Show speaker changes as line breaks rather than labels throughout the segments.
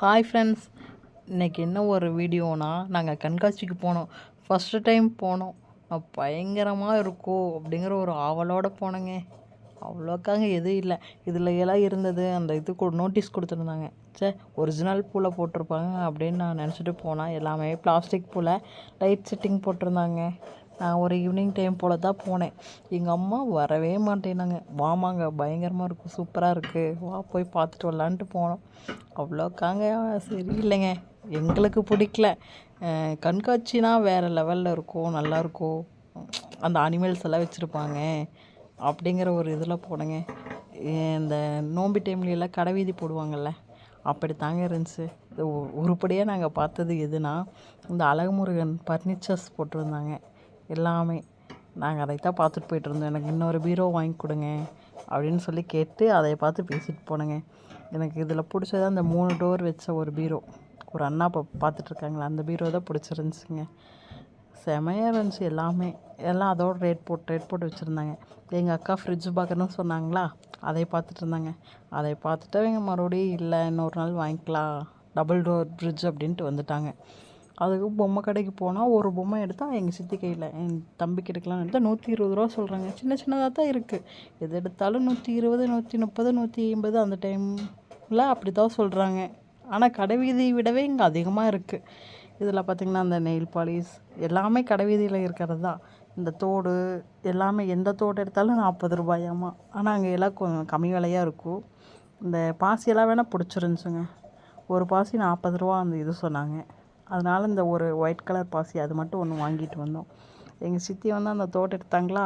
Hi friends இன்றைக்கி என்ன ஒரு வீடியோனா நாங்கள் கண்காட்சிக்கு போனோம். ஃபஸ்ட்டு டைம் போனோம். நான் பயங்கரமாக இருக்கும் அப்படிங்கிற ஒரு ஆவலோடு போனேங்க. அவ்வளோக்காங்க எதுவும் இல்லை. இதில் எல்லாம் இருந்தது அந்த இது நோட்டீஸ் கொடுத்துருந்தாங்க. சே ஒரிஜினல் பூவில் போட்டிருப்பாங்க அப்படின்னு நான் நினச்சிட்டு போனேன் எல்லாமே பிளாஸ்டிக் பூவில் லைட் செட்டிங் போட்டிருந்தாங்க. நான் ஒரு ஈவினிங் டைம் போல் தான் போனேன். எங்கள் அம்மா வரவே மாட்டேனாங்க. வாமாங்க பயங்கரமாக இருக்கும். சூப்பராக இருக்குது வா போய் பார்த்துட்டு வரலான்ட்டு போனோம். அவ்வளோக்காங்க. சரியில்லைங்க. எங்களுக்கு பிடிக்கல. கண்காட்சினா வேறு லெவலில் இருக்கும் நல்லாயிருக்கும் அந்த அனிமல்ஸ் எல்லாம் வச்சுருப்பாங்க. அப்படிங்கிற ஒரு இதில் போனேங்க. இந்த நோம்பி டைம்ல எல்லாம் கடை வீதி அப்படி தாங்க இருந்துச்சு. இது உ- உருப்படியாக நாங்கள் பார்த்தது எதுனா இந்த அழகுமுருகன் ஃபர்னிச்சர்ஸ் போட்டிருந்தாங்க. எல்லாமே. நாங்கள் அதை தான் பார்த்துட்டு போயிட்டுருந்தோம் எனக்கு இன்னொரு பீரோ வாங்கி கொடுங்க. அப்படின்னு சொல்லி கேட்டு அதை பார்த்து பேசிட்டு போனேங்க. எனக்கு இதில் பிடிச்சது அந்த மூணு டோர் வச்ச ஒரு பீரோ. ஒரு அண்ணா இப்போ பார்த்துட்ருக்காங்களா அந்த பீரோ தான் பிடிச்சிருந்துச்சிங்க. செமையாக இருந்துச்சு எல்லாமே. எல்லாம் அதோட ரேட் போட்டு ரேட் போட்டு வச்சுருந்தாங்க. எங்கள் அக்கா ஃப்ரிட்ஜ் பார்க்கணும்னு சொன்னாங்களா அதை பார்த்துட்டு இருந்தாங்க. அதை பார்த்துட்டு அவங்க மறுபடியும் இல்லை இன்னொரு நாள் வாங்கிக்கலாம். டபுள் டோர் ஃப்ரிட்ஜ் அப்படின்ட்டு வந்துட்டாங்க. அதுக்கு பொம்மை கடைக்கு போனால் ஒரு பொம்மை எடுத்தால் எங்கள் சித்தி கையில் என் தம்பிக்கு எடுக்கலாம்னு எடுத்தால் நூற்றி இருபது ரூபா சொல்கிறாங்க சின்ன சின்னதாக தான் இருக்குது எது எடுத்தாலும் நூற்றி இருபது நூற்றி முப்பது நூற்றி ஐம்பது அந்த டைமில் அப்படி தான் சொல்கிறாங்க ஆனால் கடை வீதியை விடவே இங்கே அதிகமாக இருக்குது இதில் பார்த்திங்கன்னா அந்த நெயில் பாலிஷ் எல்லாமே கடை வீதியில் இருக்கிறது தான். இந்த தோடு எல்லாமே எந்த தோடு எடுத்தாலும் நாற்பது ரூபாயாமா. ஆனால் அங்கே எல்லாம் கொஞ்சம் கம்மி விலையாக இருக்கும். இந்த பாசியெல்லாம் வேணால் பிடிச்சிருந்துச்சுங்க. ஒரு பாசி நாற்பது ரூபா அந்த இது சொன்னாங்க. அதனால் இந்த ஒரு ஒயிட் கலர் பாசி அது மட்டும் ஒன்று வாங்கிட்டு வந்தோம். எங்கள் சித்தி வந்து அந்த தோட்டம் எடுத்தாங்களா?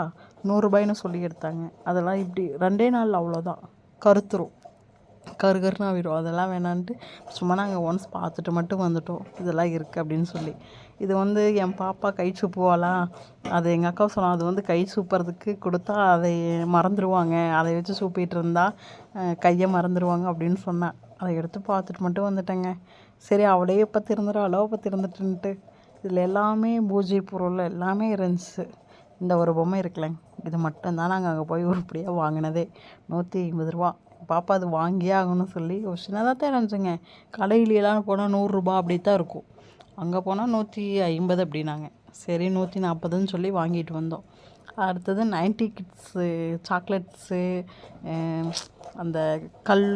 நூறுரூபாய்னு சொல்லி எடுத்தாங்க. அதெல்லாம் இப்படி ரெண்டே நாள் அவ்வளோதான் கருத்துரும். கரு கருன்னு ஆகிடும் அதெல்லாம் வேணான்ட்டு சும்மா நாங்கள் ஒன்ஸ் பார்த்துட்டு மட்டும் வந்துட்டோம். இதெல்லாம் இருக்குது அப்படின்னு சொல்லி. இது வந்து என் பாப்பா கை சூப்புவாலாம் அது எங்கள் அக்கா சொன்னால் அது வந்து கை சூப்புறதுக்கு கொடுத்தா அதை மறந்துடுவாங்க அதை வச்சு சூப்பிட்டு இருந்தால் கையை மறந்துடுவாங்க அப்படின்னு சொன்னேன் அதை எடுத்து பார்த்துட்டு மட்டும் வந்துட்டேங்க. சரி அவளே இப்போ திருந்துறாளோ இப்போ திருந்துட்டுன்ட்டு இதில் எல்லாமே பூஜை பொருள் எல்லாமே இருந்துச்சு. இந்த ஒரு பொம்மை இருக்குல்லங்க இது மட்டும்தான் நாங்கள் அங்கே போய் உருப்படியாக வாங்கினதே. நூற்றி ஐம்பது ரூபா. பாப்பா அது வாங்கியே ஆகணும்னு சொல்லி ஒரு சின்னதாக தான் இருந்துச்சுங்க. கடையிலலாம் போனால் நூறுரூபா அப்படி தான் இருக்கும். அங்கே போனால் நூற்றி ஐம்பது அப்படின்னாங்க. சரி நூற்றி நாற்பதுன்னு சொல்லி வாங்கிட்டு வந்தோம். அடுத்தது நைன்டி கிட்ஸு சாக்லேட்ஸு அந்த கல்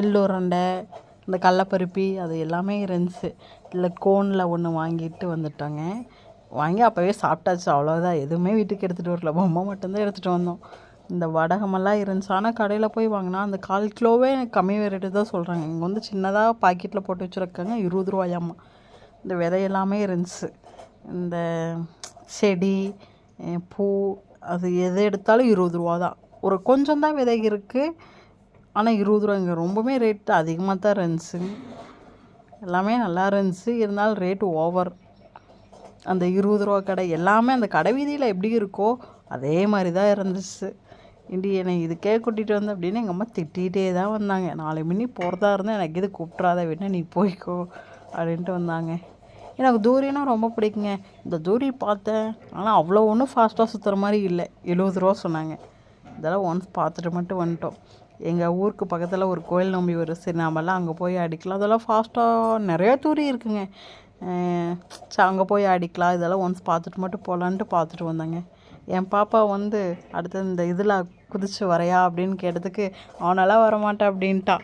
எள்ளுருண்டை இந்த கடலப்பருப்பி அது எல்லாமே இருந்துச்சு. இல்லை கோனில் ஒன்று வாங்கிட்டு வந்துட்டோங்க. வாங்கி அப்போவே சாப்பிட்டாச்சு. அவ்வளோதான் எதுவுமே வீட்டுக்கு எடுத்துகிட்டு வரல. பொம்மை மட்டும்தான் எடுத்துகிட்டு வந்தோம். இந்த வடகமெல்லாம் இருந்துச்சு. ஆனால் கடையில் போய் வாங்கினா அந்த கால் கிலோவே எனக்கு கம்மி ரேட்டு தான் சொல்கிறாங்க இங்கே வந்து சின்னதாக பாக்கெட்டில் போட்டு வச்சுருக்காங்க. இருபது ரூபாயாம்மா. இந்த விதை எல்லாமே இருந்துச்சு. இந்த செடி பூ அது எது எடுத்தாலும் இருபது ரூபா தான் ஒரு கொஞ்சம் தான் விதை இருக்குது ஆனால் இருபது ரூபா இங்கே ரொம்பவுமே ரேட்டு அதிகமாக தான் இருந்துச்சு. எல்லாமே நல்லா இருந்துச்சு. இருந்தாலும் ரேட்டு ஓவர் அந்த இருபது ரூபா கடை எல்லாமே அந்த கடை வீதியில் எப்படி இருக்கோ அதே மாதிரி தான் இருந்துச்சு. இண்டி என்னை இதுக்கே கூட்டிகிட்டு வந்த அப்படின்னு எங்கள் அம்மா திட்டிகிட்டே தான் வந்தாங்க. நாளை மணி போகிறதா இருந்தால் எனக்கு இது கூப்பிட்றாத வேணா நீ போய்க்கோ அப்படின்ட்டு வந்தாங்க. எனக்கு தூரினா ரொம்ப பிடிக்குங்க. இந்த தூரி பார்த்தேன். ஆனால் அவ்வளோ ஒன்றும் ஃபாஸ்ட்டாக சுற்றுற மாதிரி இல்லை. எழுபது ரூபா சொன்னாங்க. இதெல்லாம் ஒன்ஸ் பார்த்துட்டு மட்டும் வந்துட்டோம். எங்கள் ஊருக்கு பக்கத்தில் ஒரு கோயில் நம்பி வரும். சரி நாமெல்லாம் அங்கே போய் அடிக்கலாம். அதெல்லாம் ஃபாஸ்ட்டாக நிறையா தூரி இருக்குங்க. அஹ் சரி அங்கே போய் அடிக்கலாம். இதெல்லாம் ஒன்ஸ் பார்த்துட்டு மட்டும் போகலான்ட்டு பார்த்துட்டு வந்தாங்க. என் பாப்பா வந்து அடுத்து இந்த இதில் குதிச்சு வரையா அப்படின்னு கேட்டதுக்கு அவனெல்லாம் வரமாட்டேன் அப்படின்ட்டா.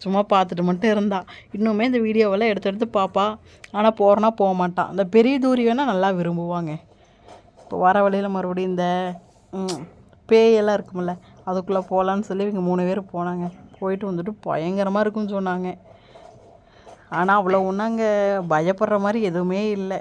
சும்மா பார்த்துட்டு மட்டும் இருந்தா. இன்னுமே இந்த வீடியோவெல்லாம் எடுத்து எடுத்து பார்ப்பா ஆனால் போகிறனா போக மாட்டான் இந்த பெரிய தூரி வேணால் நல்லா விரும்புவாங்க. இப்போ வர வழியில் மறுபடியும் இந்த பேயெல்லாம் இருக்குமில்ல அதுக்குள்ளே போகலான்னு சொல்லி இவங்க மூணு பேர் போனாங்க. போயிட்டு வந்துட்டு பயங்கரமாக இருக்குன்னு சொன்னாங்க. ஆனால் அவ்வளோ ஒன்றும் அங்கே பயப்படுற மாதிரி எதுவுமே இல்லை.